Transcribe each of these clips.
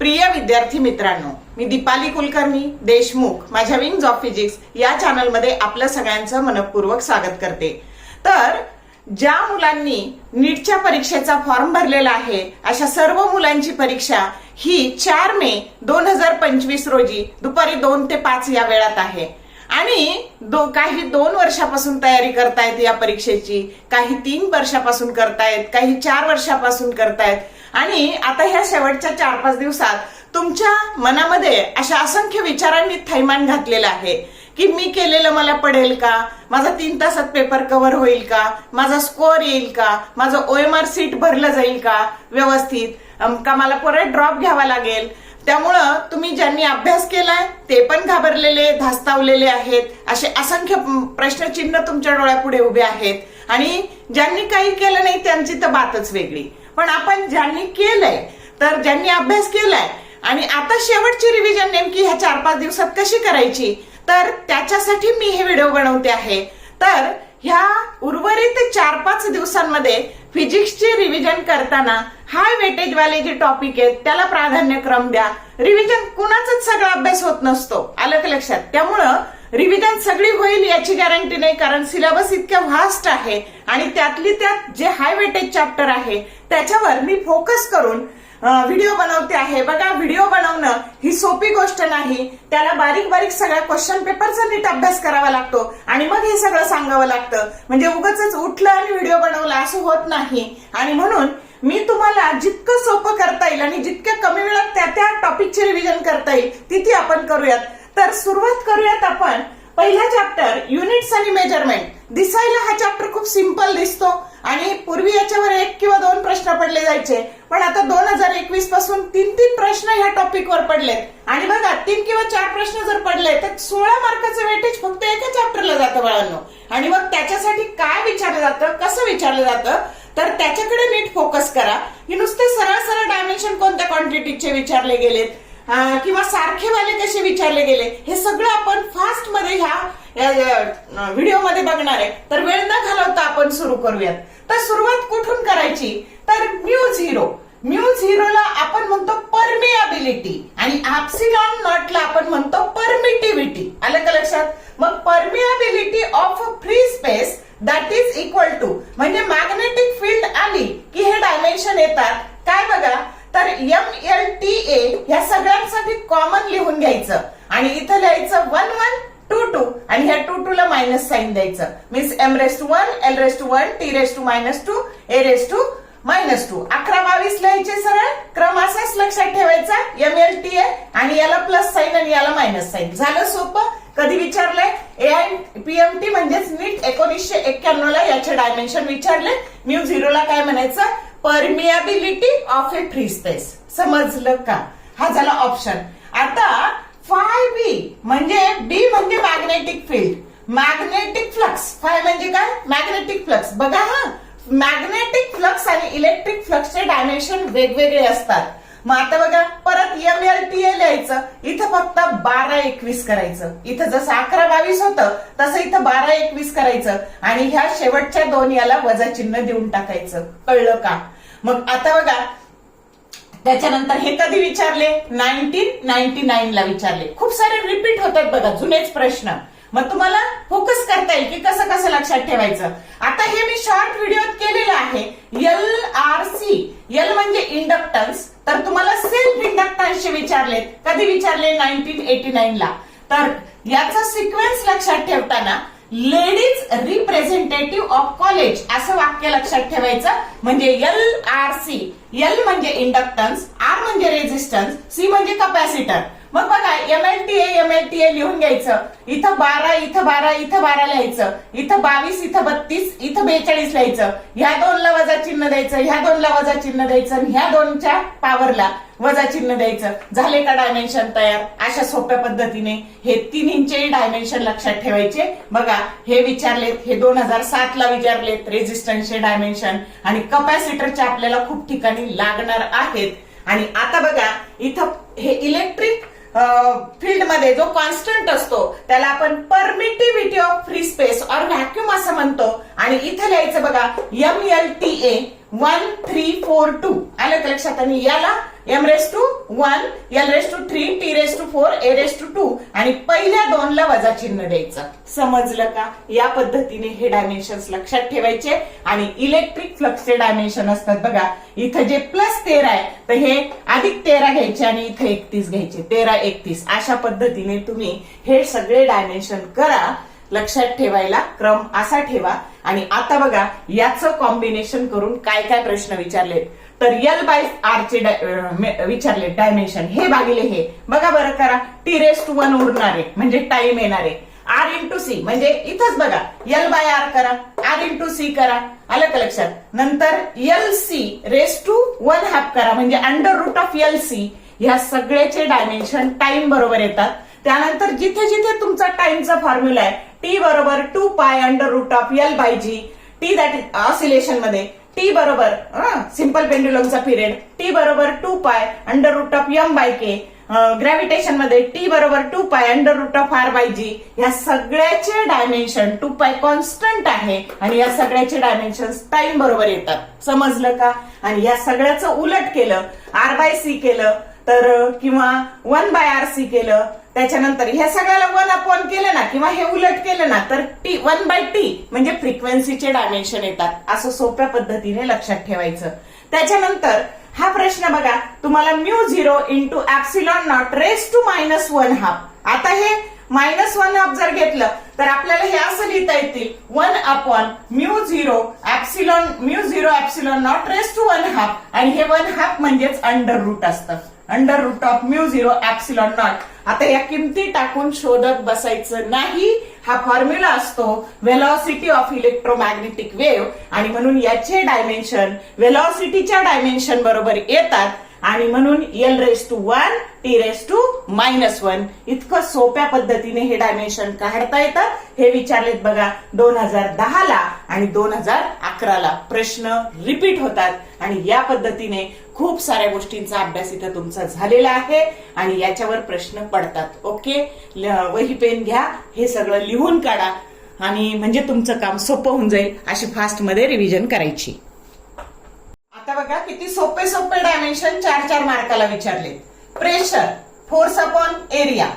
प्रिय विद्यार्थी मित्रांनो मी दीपाली कुलकर्णी देशमुख माझ्या विंग्स ऑफ फिजिक्स या चॅनलमध्ये आपलं सगळ्यांचं मनपूर्वक स्वागत करते. तर ज्या मुलांनी नीटच्या परीक्षेचा फॉर्म भरलेला आहे अशा सर्व मुलांची परीक्षा ही चार मे दोन हजार पंचवीस रोजी दुपारी दोन ते पाच या वेळात आहे. आणि दो काही दोन वर्षापासून तयारी करतायत या परीक्षेची काही तीन वर्षापासून करतायत काही चार वर्षापासून करतायत. आणि आता ह्या शेवटच्या चार पाच दिवसात तुमच्या मनामध्ये अशा असंख्य विचारांनी थैमान घातलेलं आहे की मी केलेलं मला पडेल का? माझा तीन तासात पेपर कव्हर होईल का? माझा स्कोअर येईल का? माझं ओ एम आर सीट भरलं जाईल का? व्यवस्थित. का मला परत ड्रॉप घ्यावा लागेल? त्यामुळं तुम्ही ज्यांनी अभ्यास केलाय ते पण घाबरलेले धास्तावलेले आहेत. असे असंख्य प्रश्नचिन्ह तुमच्या डोळ्यापुढे उभे आहेत. आणि ज्यांनी काही केलं नाही त्यांची तर बातच वेगळी. पण आपण ज्यांनी केलंय तर ज्यांनी अभ्यास केलाय आणि आता शेवटची रिव्हिजन नेमकी ह्या चार पाच दिवसात कशी करायची तर त्याच्यासाठी मी हे व्हिडिओ बनवते आहे. तर ह्या उर्वरित चार पाच दिवसांमध्ये फिजिक्सचे रिव्हिजन करताना हाय वेटेज वाले जे टॉपिक आहेत त्याला प्राधान्यक्रम द्या. रिव्हिजन कुणाचाच सगळा अभ्यास होत नसतो. आलं का लक्षात? त्यामुळं रिव्हिजन सगळी होईल याची गॅरंटी नाही कारण सिलेबस इतक्या व्हास्ट आहे. आणि त्यातली त्यात जे हाय वेटेज चॅप्टर आहे त्याच्यावर मी फोकस करून व्हिडिओ बनवते आहे. बघा व्हिडिओ बनवणं ही सोपी गोष्ट नाही. त्याला बारीक बारीक सगळ्या क्वेश्चन पेपरचा नीट अभ्यास करावा लागतो. आणि मग हे सगळं सांगावं लागतं. म्हणजे उगच उठलं आणि व्हिडिओ बनवला असं होत नाही. आणि म्हणून मी तुम्हाला जितकं सोपं करता येईल आणि जितक्या कमी वेळात त्या त्या टॉपिकचे रिव्हिजन करता येईल तिथे आपण करूयात. तर सुरुवात करूयात आपण. पहिला चॅप्टर युनिट्स आणि मेजरमेंट दिसायला हा चॅप्टर खूप सिंपल दिसतो. आणि पूर्वी याच्यावर एक किंवा दोन प्रश्न पडले जायचे. पण आता दोन हजार एकवीसपासून तीन तीन प्रश्न ह्या टॉपिकवर पडलेत. आणि बघा तीन किंवा चार प्रश्न जर पडले तर सोळा मार्काचं वेटेज फक्त एका चॅप्टरला जातं बाळांनो. आणि मग त्याच्यासाठी काय विचारलं जातं कसं विचारलं जातं तर त्याच्याकडे नीट फोकस करा. की नुसते सरळ सरळ डायमेन्शन कोणत्या क्वांटिटीचे विचारले गेलेत किंवा किंवा सारखेवाले कसे विचारले गेले हे सगळं आपण फास्टमध्ये ह्या व्हिडिओमध्ये बघणार आहे. तर वेळ न घालवता आपण सुरू करूयात. तर सुरुवात कुठून करायची? तर म्यू झिरो. म्यू झिरोला आपण म्हणतो परमियाबिलिटी आणि ऍप्सिलॉन नॉटला आपण म्हणतो परमिटिव्हिटी आलं का लक्षात? मग permeability of free space that is equal to म्हणजे मॅग्नेटिक फील्ड आली की हे डायमेन्शन येतात. काय बघा? तर एम एल टी ए ह्या सगळ्यांसाठी कॉमन लिहून घ्यायचं. आणि इथं लिहायचं वन वन टू आणि ह्या टू टू ला मायनस साईन द्यायचं. Means M raise to one L raise to one T raise to minus two A raise to minus two अकरा बावीस लिहायचे सरळ. क्रम असाच लक्षात ठेवायचा. एम एल टी ए आणि याला प्लस साईन आणि याला मायनस साईन झालं सोपं? कधी विचारलंय? ए आय पीएमटी म्हणजेच नीट एकोणीसशे एक्क्याण्णव ला याचे डायमेन्शन विचारले. म्यू झिरोला काय म्हणायचं? Permeability of a free space समजलं का? हा झाला ऑप्शन आता फाय बी म्हणजे बी म्हणजे magnetic field magnetic flux phi म्हणजे काय? मॅग्नेटिक फ्लक्स बघा हा. मॅग्नेटिक फ्लक्स आणि इलेक्ट्रिक फ्लक्सचे डायमेन्शन वेगवेगळे असतात. मग आता बघा परत एम एल टी ए लिहायचं. इथं फक्त बारा एकवीस करायचं. इथं जसं अकरा बावीस होतं तसं इथं बारा एकवीस करायचं. आणि ह्या शेवटच्या दोन याला वजा चिन्ह देऊन टाकायचं. कळलं का? मग आता बघा त्याच्यानंतर हे कधी विचारले? नाईन्टीन नाईन्टी नाईन ला विचारले. खूप सारे रिपीट होतात बघा जुनेच प्रश्न. मग तुम्हाला फोकस करता येईल की कसं कसं लक्षात ठेवायचं. आता हे मी शॉर्ट व्हिडिओत केलेलं आहे. एल आर सी एल म्हणजे इंडक्टन्स तर तुम्हाला सेल्फ इंडक्टन्सचे विचारले. कधी विचारले? नाईन्टीन एटी नाईन ला. तर याचा सिक्वेन्स लक्षात ठेवताना लेडीज रिप्रेझेंटेटिव्ह ऑफ कॉलेज असं वाक्य लक्षात ठेवायचं. म्हणजे एल आर सी एल म्हणजे इंडक्टन्स आर म्हणजे रेझिस्टन्स सी म्हणजे कपॅसिटर मग बघा M L T M L T A लिहून घ्यायचं. इथं बारा इथं बारा इथं बारा लिहायचं. इथं बावीस इथं बत्तीस इथं बेचाळीस लिहायचं. ह्या दोनला वजा चिन्ह द्यायचं ह्या दोनला वजा चिन्ह द्यायचं आणि ह्या दोनच्या पावरला वजा चिन्ह द्यायचं. झाले का डायमेन्शन तयार? अशा सोप्या पद्धतीने हे तीन डायमेन्शन लक्षात ठेवायचे. बघा हे विचारलेत हे दोन हजार सात ला विचारलेत रेजिस्टन्सचे डायमेन्शन आणि कपॅसिटरचे आपल्याला खूप ठिकाणी लागणार आहेत. आणि आता बघा इथं हे इलेक्ट्रिक फील्डमध्ये जो कॉन्स्टंट असतो त्याला आपण परमिटिव्हिटी ऑफ फ्री स्पेस और व्हॅक्युम असं म्हणतो. आणि इथं लिहायचं बघा M L T A one three four two आलं लक्षात? आणि याला M raise to one L raise to three T raise to four A raise to two आणि पहिल्या दोनला वजा चिन्ह द्यायचं. समजलं का? या पद्धतीने हे डायमेन्शन लक्षात ठेवायचे. आणि इलेक्ट्रिक फ्लक्सचे डायमेन्शन असतात बघा. इथं जे प्लस तेरा आहे तर हे अधिक तेरा घ्यायचे आणि इथं एकतीस घ्यायचे. तेरा एकतीस. अशा पद्धतीने तुम्ही हे सगळे डायमेन्शन करा. लक्षात ठेवायला क्रम असा ठेवा. आणि आता बघा याचं कॉम्बिनेशन करून काय काय प्रश्न विचारलेत. तर एल बाय आर चे विचारले डायमेन्शन हे भागिले हे. बघा बरं करा. टी रेस टू वन उरणारे. म्हणजे टाइम येणारे. आर इंटू सी म्हणजे इथंच बघा. एल बाय आर करा. आर इंटू सी करा. आलं का लक्षात? नंतर L C raise to one half करा. म्हणजे under root of L C ह्या सगळ्याचे डायमेन्शन टाइम बरोबर येतात. त्यानंतर जिथे जिथे तुमचा टाइमचा फॉर्म्युला आहे टी बरोबर two pi under root of L by G T that is ऑसिलेशनमध्ये. T बरोबर सिंपल पेंड्युलमचा पिरियड टी बरोबर two pi under root of M by K ग्रॅव्हिटेशनमध्ये T बरोबर two pi under root of R by G या सगळ्याचे dimension to पाय constant आहे आणि या सगळ्याचे डायमेन्शन टाइम बरोबर येतात. समजलं का? आणि या सगळ्याचं उलट केलं आर बाय सी केलं तर किंवा वन बाय आर सी केलं त्याच्यानंतर ह्या सगळ्याला वन अपॉन केलं ना किंवा हे उलट केलं ना तर टी वन बाय टी म्हणजे फ्रिक्वेन्सीचे डायमेन्शन येतात. असं सोप्या पद्धतीने लक्षात ठेवायचं. त्याच्यानंतर हा प्रश्न बघा तुम्हाला mu zero into epsilon not raise to minus one half. आता हे मायनस वन हाफ जर घेतलं तर आपल्याला हे असं लिहिता येतील one upon mu zero epsilon mu zero epsilon not raise to one half. आणि हे वन हाफ म्हणजेच अंडर रूट असतं. Under root of mu zero epsilon not. आता या किमती टाकून शोधत बसायचं नाही. हा फॉर्म्युला असतो वेलॉसिटी ऑफ इलेक्ट्रोमॅग्नेटिक वेव्ह आणि म्हणून याचे डायमेन्शन वेलॉसिटीच्या डायमेन्शन बरोबर येतात. आणि म्हणून L raise to one T raise to minus one इतकं सोप्या पद्धतीने हे डायमेन्शन काढता येतं. हे विचारलेत बघा दोन हजार दहाला आणि दोन हजार अकराला. प्रश्न रिपीट होतात. आणि या पद्धतीने खूप साऱ्या गोष्टींचा अभ्यास इथं तुमचा झालेला आहे आणि याच्यावर प्रश्न पडतात. ओके वही पेन घ्या हे सगळं लिहून काढा आणि म्हणजे तुमचं काम सोपं होऊन जाईल अशी फास्टमध्ये रिव्हिजन करायची. आता बघा किती सोपे सोपे डायमेन्शन चार चार मार्काला विचारले प्रेशर फोर्स अपॉन एरिया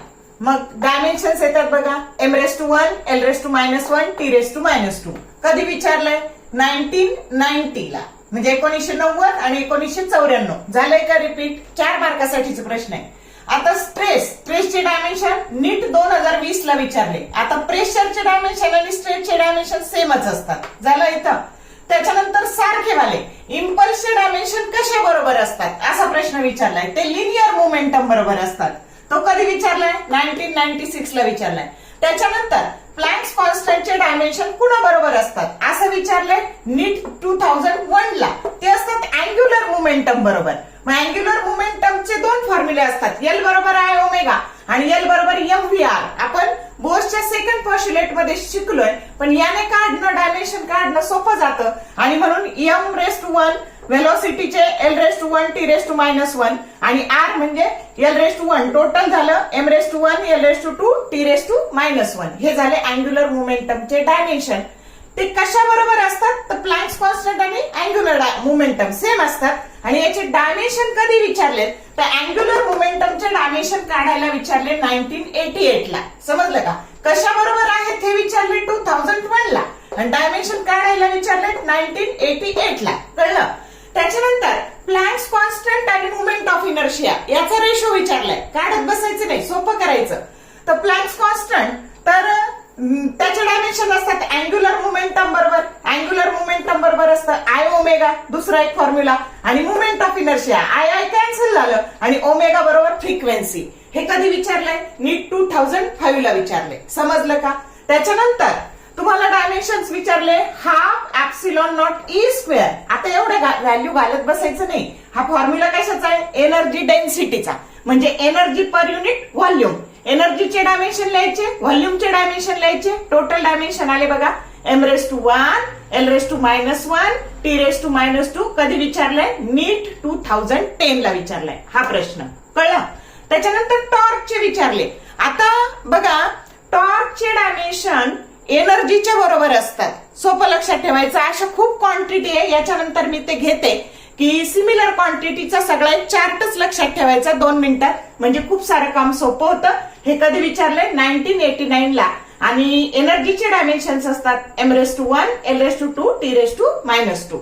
मग डायमेन्शन्स येतात बघा. M raise to one L raise to minus one T raise to minus two कधी विचारलंय? नाईन्टीन नाईन्टीला म्हणजे एकोणीसशे नव्वद आणि एकोणीसशे चौऱ्याण्णव. झालंय का रिपीट चार मार्कासाठीचा प्रश्न आहे. आता स्ट्रेस स्ट्रेसचे डायमेन्शन नीट दोन हजार वीस ला विचारले. आता प्रेशरचे डायमेन्शन आणि स्ट्रेसचे डायमेन्शन सेमच असतात. झालं इथं. त्याच्यानंतर सारखे वाले इम्पल्सचे डायमेन्शन कशा बरोबर असतात? असा प्रश्न विचारलाय. ते लिनियर मोमेंटम बरोबर असतात. तो कधी विचारलाय? नाईन्टीन नाईन्टी सिक्स ला विचारलाय. त्याच्यानंतर प्लॅन्स कॉन्स्टंटचे डायमेन्शन कुणा बरोबर असतात? असं विचारलंय नीट टू थाउजंड वन ला. ते असतात अँग्युलर मोमेंटम बरोबर. मग अँग्युलर मोमेंटमचे दोन फॉर्म्युले असतात. एल बरोबर आय ओमेगा आणि एल बरोबर एम व्ही आर आपण बोसच्या सेकंड पॉश्युलेटमध्ये शिकलोय पण याने काढणं डायमेन्शन काढणं सोपं जातं. आणि म्हणून M rest one वेलॉसिटीचे L raised to one T raise to minus one. आणि आर म्हणजे L raised to one. Total झालं M raised to one L raise to two T raise to minus one. हे झाले angular मोमेंटमचे dimension ते कशा बरोबर असतात? तर प्लॅन्स कॉन्स्टंट आणि अँग्युलर मोमेंटम सेम असतात. आणि याचे डायमेन्शन कधी विचारले तर अँग्युलर मोमेंटमचे डायमेन्शन काढायला विचारले नाईन्टीन एटी एट ला. समजलं का? कशा बरोबर आहेत हे विचारले टू थाउजंड वन ला. आणि डायमेन्शन काढायला विचारले नाईन्टीन एटी एट ला. कळलं? त्याच्यानंतर प्लॅन्क्स कॉन्स्टंट आणि मुवमेंट ऑफ इनर्शिया याचा रेशो विचारलाय. काढत बसायचं नाही सोपं करायचं. तर प्लॅन्क्स कॉन्स्टंट तर त्याचे डायमेन्शन असतात अँग्युलर मोमेंटम बरोबर. अँग्युलर मोमेंटम बरोबर असतं आय ओमेगा दुसरा एक फॉर्म्युला आणि moment of inertia I I cancel झालं आणि ओमेगा बरोबर फ्रिक्वेन्सी हे कधी विचारलंय? नीट टू थाउजंड फाईव्ह ला विचारले समजलं का? त्याच्यानंतर तुम्हाला डायमेन्शन्स विचारले half epsilon not E square आता एवढे व्हॅल्यू घालत बसायचं नाही. हा फॉर्म्युला कशाचा आहे? एनर्जी डेन्सिटीचा म्हणजे एनर्जी पर युनिट व्हॉल्यूम एनर्जीचे डायमेन्शन लिहायचे व्हॉल्यूमचे डायमेन्शन लिहायचे. टोटल डायमेन्शन आले बघा. M raise to one L raise to minus one T raise to minus two कधी विचारलाय? नीट टू थाउजंड टेन ला विचारलाय. हा प्रश्न. कळला? त्याच्यानंतर टॉर्कचे विचारले. आता बघा टॉर्कचे डायमेन्शन एनर्जीच्या बरोबर असतात. सोपं लक्षात ठेवायचं अशा खूप क्वांटिटी आहे. याच्यानंतर मी ते घेते की सिमिलर क्वांटिटीचा सगळा एक चार्टच लक्षात ठेवायचा दोन मिनिटात. म्हणजे खूप सारं काम सोपं होतं. हे कधी विचारलंय? नाईन्टीन एटी नाईन ला. आणि एनर्जीचे डायमेन्शन्स असतात M raise to one L raise to two T raise to minus two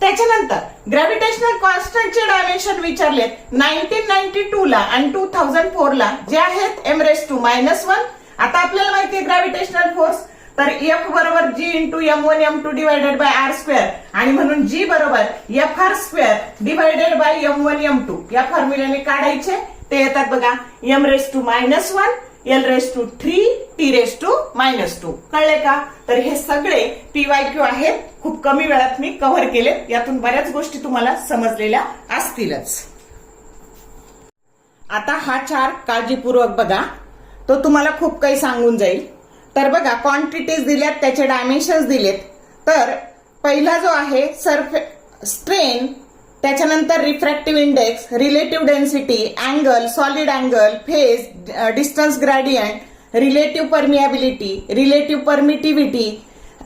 त्याच्यानंतर ग्रॅव्हिटेशनल कॉन्स्टंटचे डायमेन्शन विचारलेत नाईन्टीन नाईन्टी टू ला आणि टू थाउजंड फोर ला जे आहेत M raise to minus one आता आपल्याला माहिती आहे ग्रॅव्हिटेशनल फोर्स तर एफ बरोबर G into M one M two divided by R square आणि म्हणून जी बरोबर F R square divided by M one M two या फॉर्म्युल्याने काढायचे. ते येतात बघा M raise to minus one L raise to three T raise to minus two कळले का? तर हे सगळे पीवाय क्यू आहेत. खूप कमी वेळात मी कव्हर केले यातून बऱ्याच गोष्टी तुम्हाला समजलेल्या असतीलच. आता हा चार्ट काळजीपूर्वक बघा. तो तुम्हाला खूप काही सांगून जाईल. तर बघा क्वांटिटीज दिल्यात त्याचे डायमेन्शन्स दिलेत. तर पहिला जो आहे सरफे स्ट्रेन त्याच्यानंतर refractive index relative density angle solid angle phase distance gradient relative permeability relative permittivity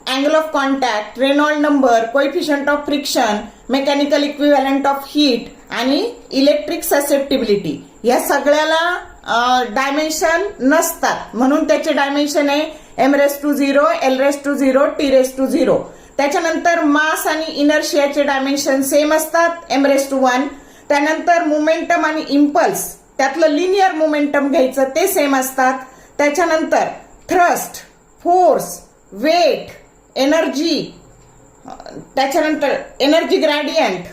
angle of contact Reynold number coefficient of friction mechanical equivalent of heat आणि इलेक्ट्रिक ससेप्टिबिलिटी या सगळ्याला dimension नसतात. म्हणून त्याचे dimension आहे M raise to zero L raise to zero T raise to zero त्याच्यानंतर mass आणि इनर्शियाचे डायमेन्शन सेम असतात एम रेस टू वन त्यानंतर मोमेंटम आणि इम्पल्स त्यातलं लिनियर मोमेंटम घ्यायचं ते सेम असतात. त्याच्यानंतर थ्रस्ट फोर्स वेट एनर्जी त्याच्यानंतर एनर्जी ग्रॅडियंट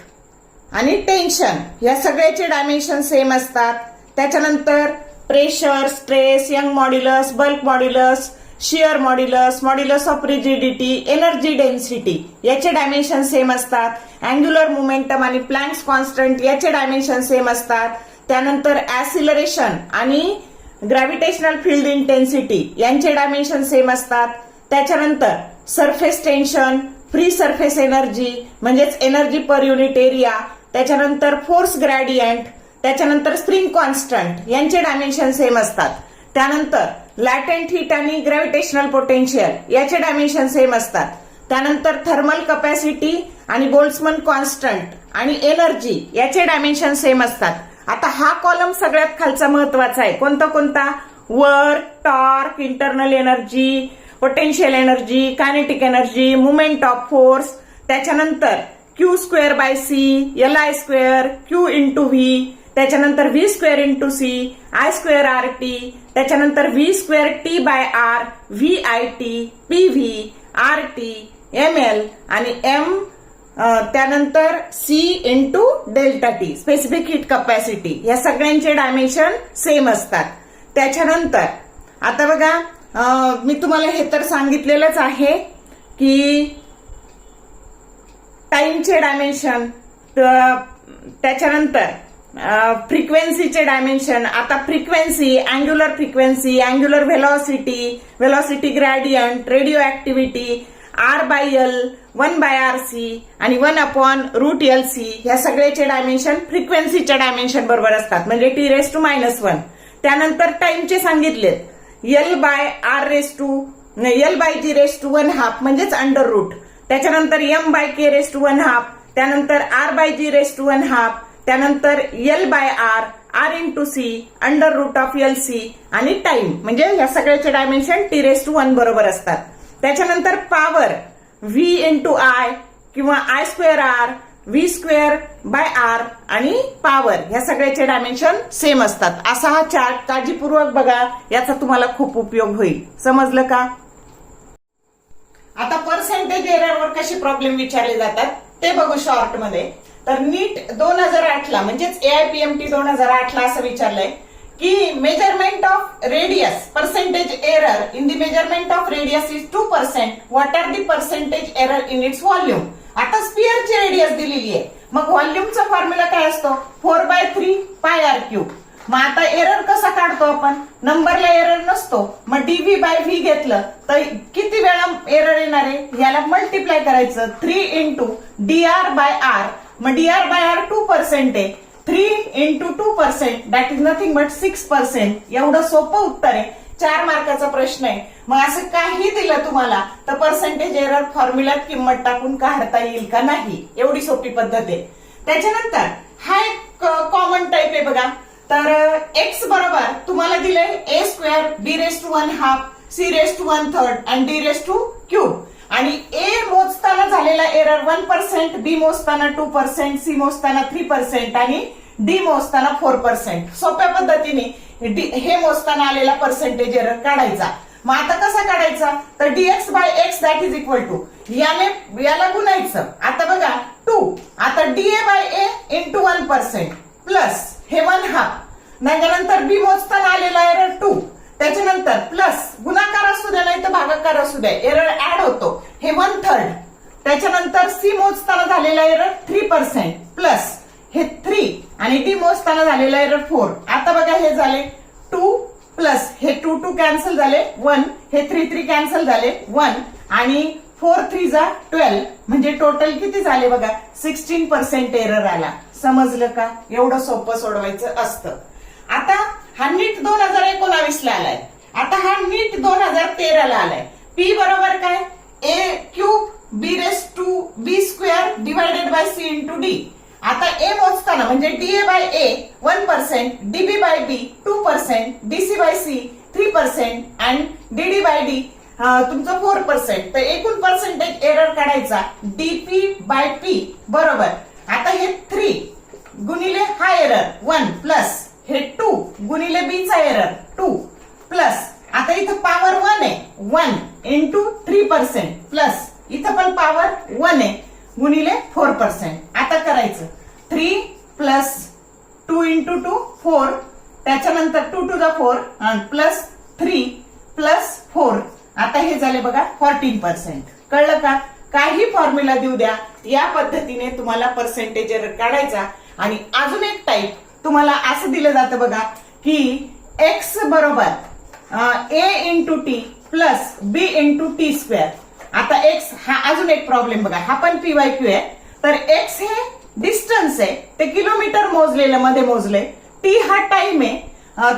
आणि टेन्शन या सगळ्याचे डायमेन्शन सेम असतात. त्याच्यानंतर pressure stress Young modulus bulk modulus shear modulus modulus of rigidity energy density याचे डायमेन्शन सेम असतात. अँग्युलर मुमेंटम आणि प्लँक्स कॉन्स्टंट याचे डायमेन्शन सेम असतात. त्यानंतर ऍसिलरेशन आणि ग्रॅव्हिटेशनल फील्ड इंटेन्सिटी यांचे डायमेन्शन सेम असतात. त्याच्यानंतर surface tension free surface energy म्हणजेच एनर्जी पर युनिट एरिया त्याच्यानंतर फोर्स ग्रॅडियंट त्याच्यानंतर स्प्रिंग कॉन्स्टंट यांचे डायमेन्शन सेम असतात. त्यानंतर लॅटेंट हीट आणि ग्रॅव्हिटेशनल पोटेन्शियल याचे डायमेन्शन सेम असतात. त्यानंतर थर्मल कपॅसिटी आणि बोल्समन कॉन्स्टंट आणि एनर्जी याचे डायमेन्शन सेम असतात. आता हा कॉलम सगळ्यात खालचा महत्त्वाचा आहे. कोणता कोणता? Work torque internal energy potential energy kinetic energy moment of force त्याच्यानंतर Q square by C L I square Q into V त्याच्यानंतर V square into C I square R T त्याच्यानंतर V square T by R V I T P V R T M L आणि M त्यानंतर C into delta T specific heat capacity या सगळ्यांचे dimension same असतात. त्याच्यानंतर आता बघा मी तुम्हाला हे तर सांगितलेलंच आहे की टाइमचे डायमेन्शन त्याच्यानंतर फ्रिक्वेन्सीचे डायमेन्शन आता frequency angular frequency angular velocity velocity gradient radioactivity R by L one by R C आणि one upon root L C ह्या सगळ्याचे डायमेन्शन फ्रिक्वेन्सीच्या डायमेन्शन बरोबर असतात. म्हणजे T raise to minus one त्यानंतर टाइमचे सांगितलेत. L by R raise to L by G raise to one half म्हणजेच अंडर रूट त्याच्यानंतर M by K raise to one half त्यानंतर R by G raise to one half त्यानंतर L by R R into C under root of L C आणि time म्हणजे या सगळ्याचे dimension T raise to one बरोबर असतात. त्याच्यानंतर power V into I किंवा I square R V square by R आणि पॉवर ह्या सगळ्याचे डायमेन्शन सेम असतात. असा हा चार्ट काळजीपूर्वक बघा याचा तुम्हाला खूप उपयोग होईल. समजलं का? आता पर्सेंटेज एररवर कसे प्रॉब्लेम विचारले जातात ते बघू शॉर्टमध्ये. तर नीट दोन हजार आठला म्हणजेच एआयपीएमटी दोन हजार आठला असं विचारलंय की measurement of radius percentage error in the measurement of radius is two percent what are the percentage error in its volume आता स्पियरची रेडियस दिलेली आहे. मग व्हॉल्यूमचा फॉर्म्युला काय असतो? Four by three pi R cube मग आता एरर कसा काढतो आपण? नंबरला एरर नसतो. मग डीव्ही बाय व्ही घेतलं तर किती वेळा एरर येणार आहे? याला मल्टिप्लाय करायचं. Three into D R by R मग D R by R two percent आहे. Three into two percent that is nothing but six percent एवढं सोपं उत्तर आहे. चार मार्काचा प्रश्न आहे. मग असं काही दिलं तुम्हाला तर पर्सेंटेज एरर फॉर्म्युल्यात किंमत टाकून काढता येईल का नाही? एवढी सोपी पद्धत आहे. त्याच्यानंतर हा एक कॉमन टाईप आहे बघा. तर एक्स बरोबर तुम्हाला दिलंय A square B raise to one half C raise to one third and D raise to cube आणि ए मोजताना झालेला एरर वन पर्सेंट बी मोजताना टू पर्सेंट सी मोजताना थ्री पर्सेंट आणि डी मोजताना फोर पर्सेंट सोप्या पद्धतीने डी- हे मोजताना आलेला पर्सेंटेज एरर काढायचा. मग आता कसा काढायचा? तर d x by X that is equal to याने याला गुणायचं. आता बघा टू आता d a by A into one percent plus हे वन हाफ त्याच्यानंतर बी मोजताना आलेला एरर टू त्याच्यानंतर प्लस गुणाकार असू द्या नाही तर भागाकार असू द्या एरर ऍड होतो. हे वन थर्ड त्याच्यानंतर सी मोजताना झालेला एरर थ्री पर्सेंट प्लस हे थ्री आणि डी मोजताना झालेला एरर फोर आता बघा हे झाले टू प्लस हे टू टू कॅन्सल झाले वन हे थ्री थ्री कॅन्सल झाले वन आणि फोर थ्री जा ट्वेल्व म्हणजे टोटल किती झाले बघा? सिक्स्टीन पर्सेंट एरर आला. समजलं का? एवढं सोपं सोडवायचं असतं. आता हा नीट दोन हजार एकोणावीस ला आलाय. आता हा नीट दोन हजार तेरा ला आलाय. पी बरोबर काय? A cube B raise to B square divided by C into D आता ए मोजताना म्हणजे D A by A one percent d b by B two percent d c by C three percent and d d by D तुमचं four percent तर एकूण percentage error काढायचा. DP by P बरोबर. आता हे three गुणिले हा error one plus हे टू गुणिले बी चा एरर टू प्लस आता इथं पॉवर वन आहे. One into three percent plus इथं पण पॉवर वन आहे. गुणिले फोर पर्सेंट आता करायचं. Three plus two into two four त्याच्यानंतर two two the four plus three plus four आता हे झाले बघा फोर्टीन पर्सेंट कळलं का? काही फॉर्म्युला देऊ द्या. या पद्धतीने तुम्हाला पर्सेंटेज काढायचा. आणि अजून एक टाईप तुम्हाला असं दिलं जातं बघा की एक्स बरोबर A into T plus B into T square आता एक्स हा अजून एक प्रॉब्लेम बघा. हा पण पीवाय क्यू आहे. तर एक्स हे डिस्टन्स आहे. ते किलोमीटर मोजलेलं मध्ये मोजले. टी हा टाइम आहे.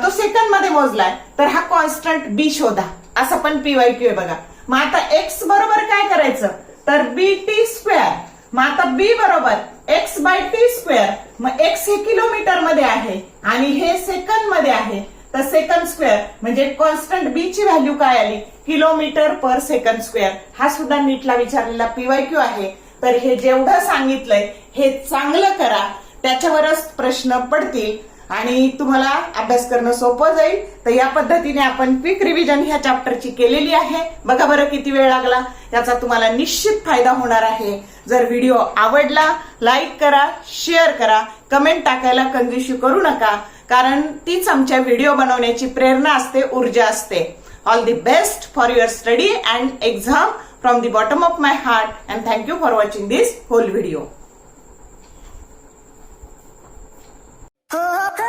तो सेकंडमध्ये मोजलाय. तर हा कॉन्स्टंट बी शोधा. असं पण पीवाय क्यू आहे बघा. मग आता एक्स बरोबर काय करायचं? तर बी टी स्क्वेअर मग आता बी बरोबर एक्स बाय टी स्क्वेअर मग एक्स हे किलोमीटरमध्ये आहे आणि हे सेकंडमध्ये आहे. तर सेकंड स्क्वेअर म्हणजे कॉन्स्टंट बी ची व्हॅल्यू काय आली? किलोमीटर पर सेकंड स्क्वेअर हा सुद्धा नीटला विचारलेला पीवाय आहे. तर हे जेवढं सांगितलंय हे चांगलं करा. त्याच्यावरच प्रश्न पडतील. आणि तुम्हाला अभ्यास करणं सोपं जाईल. तर या पद्धतीने आपण क्विक रिव्हिजन ह्या चॅप्टरची केलेली आहे. बघा बरं किती वेळ लागला. याचा तुम्हाला निश्चित फायदा होणार आहे. जर व्हिडिओ आवडला लाईक करा शेअर करा. कमेंट टाकायला कंजूशी करू नका. कारण तीच आमच्या व्हिडिओ बनवण्याची प्रेरणा असते ऊर्जा असते. All the best for your study and exam from the bottom of my heart and thank you for watching this whole video Oh,